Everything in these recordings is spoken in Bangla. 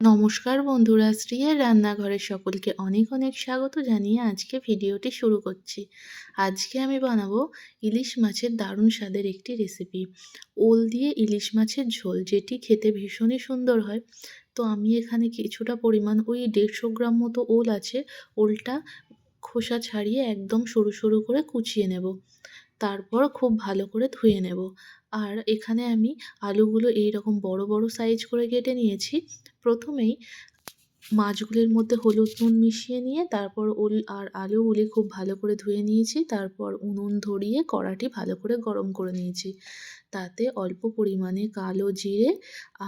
নমস্কার বন্ধুরা, শ্রিয়ের রান্নাঘরে সকলকে অনেক অনেক স্বাগত জানিয়ে আজকে ভিডিওটি শুরু করছি। আজকে আমি বানাবো ইলিশ মাছের দারুণ স্বাদের একটি রেসিপি ওল দিয়ে ইলিশ মাছের ঝোল, যেটি খেতে ভীষণই সুন্দর হয়। তো আমি এখানে কিছুটা পরিমাণ ওই দেড়শো গ্রাম মতো ওল আছে, ওলটা খোসা ছাড়িয়ে একদম সরু সরু করে কুচিয়ে নেব। তারপর খুব ভালো করে ধুয়ে নেব। আর এখানে আমি আলুগুলো এই রকম বড় বড় সাইজ করে কেটে নিয়েছি। প্রথমেই মাছগুলির মধ্যে হলুদ নুন মিশিয়ে নিয়ে তারপর ওল আর আলুগুলি খুব ভালো করে ধুয়ে নিয়েছি। তারপর উনুন ধরিয়ে কড়াটি ভালো করে গরম করে নিয়েছি। তাতে অল্প পরিমাণে কালো জিরে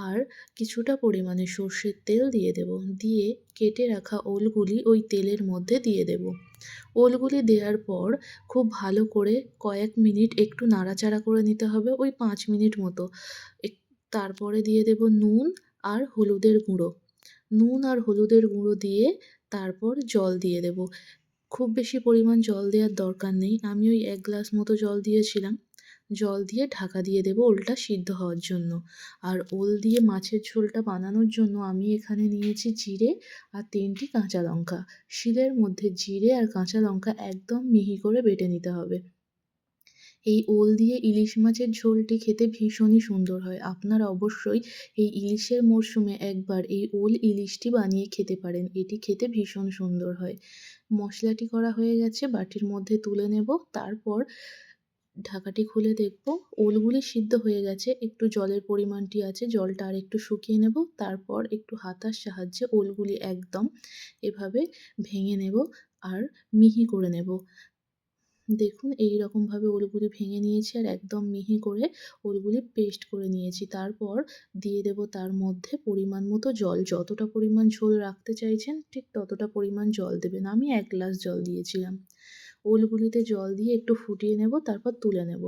আর কিছুটা পরিমাণে সর্ষের তেল দিয়ে দেব। দিয়ে কেটে রাখা ওলগুলি ওই তেলের মধ্যে দিয়ে দেব। ওলগুলি দেওয়ার পর খুব ভালো করে কয়েক মিনিট একটু নাড়াচাড়া করে নিতে হবে, ওই পাঁচ মিনিট মতো। তারপরে দিয়ে দেব নুন আর হলুদের গুঁড়ো। নুন আর হলুদের গুঁড়ো দিয়ে তারপর জল দিয়ে দেব। খুব বেশি পরিমাণ জল দেওয়ার দরকার নেই। আমি ওই এক গ্লাস মতো জল দিয়েছিলাম। জল দিয়ে ঢাকা দিয়ে দেবো ওলটা সিদ্ধ হওয়ার জন্য। আর ওল দিয়ে মাছের ঝোলটা বানানোর জন্য আমি এখানে নিয়েছি জিরে আর তিনটি কাঁচা লঙ্কা। শিলের মধ্যে জিরে আর কাঁচা লঙ্কা একদম মিহি করে বেটে নিতে হবে। এই ওল দিয়ে ইলিশ মাছের ঝোলটি খেতে ভীষণই সুন্দর হয়। আপনারা অবশ্যই এই ইলিশের মরশুমে একবার এই ওল ইলিশটি বানিয়ে খেতে পারেন। এটি খেতে ভীষণ সুন্দর হয়। মশলাটি করা হয়ে গেছে, বাটির মধ্যে তুলে নেব। তারপর ঢাকাটি খুলে দেখব। ওলগুলি সিদ্ধ হয়ে গেছে। একটু জলের পরিমাণটি আছে, জলটা আর একটু শুকিয়ে নেব। তারপর একটু হাতার সাহায্যে ওলগুলি একদম এভাবে ভেঙে নেব আর মিহি করে নেব। দেখুন, এই রকমভাবে ওলগুলি ভেঙে নিয়েছি আর একদম মিহি করে ওলগুলি পেস্ট করে নিয়েছি। তারপর দিয়ে দেব তার মধ্যে পরিমাণ মতো জল। যতটা পরিমাণ ঝোল রাখতে চাইছেন, ঠিক ততটা পরিমাণ জল দেবেন। আমি এক গ্লাস জল দিয়েছিলাম। ওলগুলিতে জল দিয়ে একটু ফুটিয়ে নেব, তারপর তুলে নেব।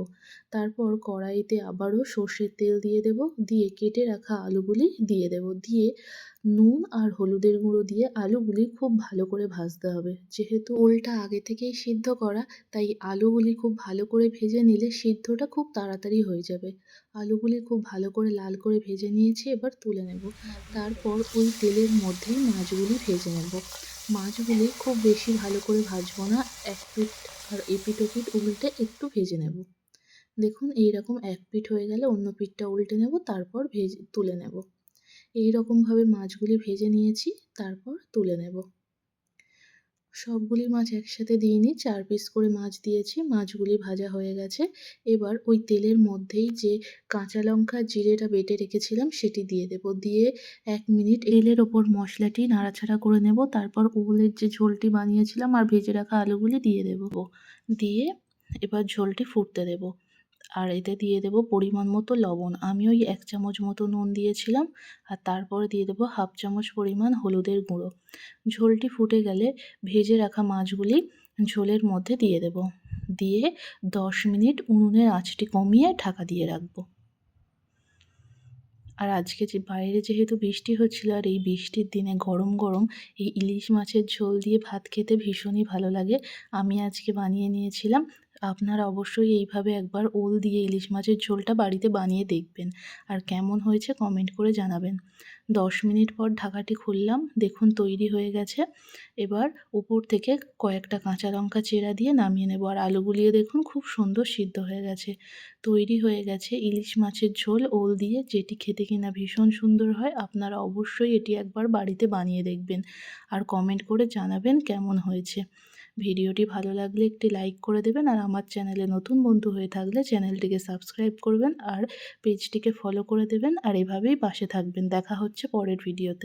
তারপর কড়াইতে আবারও সর্ষের তেল দিয়ে দেব, দিয়ে কেটে রাখা আলুগুলি দিয়ে দেব। দিয়ে নুন আর হলুদের গুঁড়ো দিয়ে আলুগুলি খুব ভালো করে ভাজতে হবে। যেহেতু ওলটা আগে থেকেই সিদ্ধ করা, তাই আলুগুলি খুব ভালো করে ভেজে নিলে সিদ্ধটা খুব তাড়াতাড়ি হয়ে যাবে। আলুগুলি খুব ভালো করে লাল করে ভেজে নিয়েছি, এবার তুলে নেব। তারপর ওই তেলের মধ্যেই মাছগুলি ভেজে নেব। মাছগুলি খুব বেশি ভালো করে ভাজবো না। এক পিঠ আর এপিট ওপিট উল্টে একটু ভেজে নেব। দেখুন এই রকম এক পিঠ হয়ে গেলে অন্য পিঠটা উল্টে নেব, তারপর ভেজে তুলে নেব। এই রকমভাবে মাছগুলি ভেজে নিয়েছি, তারপর তুলে নেব। সবগুলি মাছ একসাথে দিয়ে নিই চার পিস করে মাছ দিয়েছি। মাছগুলি ভাজা হয়ে গেছে। এবার ওই তেলের মধ্যেই যে কাঁচা লঙ্কা জিরেটা বেটে রেখেছিলাম, সেটি দিয়ে দেব। দিয়ে এক মিনিট তেলের ওপর মশলাটি নাড়াচাড়া করে নেব। তারপর ওলের যে ঝোলটি বানিয়েছিলাম আর ভেজে রাখা আলুগুলি দিয়ে দেব। দিয়ে এবার ঝোলটি ফুটতে দেব। আর এতে দিয়ে দেব পরিমাণ মতো লবণ। আমি ওই এক চামচ মতো নুন দিয়েছিলাম আর তারপরে দিয়ে দেব হাফ চামচ পরিমাণ হলুদের গুঁড়ো। ঝোলটি ফুটে গেলে ভেজে রাখা মাছগুলি ঝোলের মধ্যে দিয়ে দেব। দিয়ে দশ মিনিট উনুনের আঁচটি কমিয়ে ঢাকা দিয়ে রাখব। আর আজকে যে বাইরে যেহেতু বৃষ্টি হচ্ছিল আর এই বৃষ্টির দিনে গরম গরম এই ইলিশ মাছের ঝোল দিয়ে ভাত খেতে ভীষণই ভালো লাগে। আমি আজকে বানিয়ে নিয়েছিলাম আপনারা অবশ্যই এইভাবে একবার ওল দিয়ে ইলিশ মাছের ঝোলটা বাড়িতে বানিয়ে দেখবেন। আর কেমন হয়েছে কমেন্ট করে জানাবেন। দশ মিনিট পর ঢাকাটি খুললাম, দেখুন তৈরি হয়ে গেছে। এবার উপর থেকে কয়েকটা কাঁচা লঙ্কা চেরা দিয়ে নামিয়ে নেব। আর আলুগুলিও দেখুন খুব সুন্দর সিদ্ধ হয়ে গেছে। তৈরি হয়ে গেছে ইলিশ মাছের ঝোল। ওল দিয়ে যেটি খেতে কিনা ভীষণ সুন্দর হয়, আপনারা অবশ্যই এটি একবার বাড়িতে বানিয়ে দেখবেন। আর কমেন্ট করে জানাবেন কেমন হয়েছে। ভিডিওটি ভালো লাগলে একটি লাইক করে দেবেন আর আমার চ্যানেলে নতুন বন্ধু হয়ে থাকলে চ্যানেলটিকে সাবস্ক্রাইব করবেন আর পেজটিকে ফলো করে দেবেন আর এভাবেই পাশে থাকবেন। দেখা হচ্ছে পরের ভিডিওতে।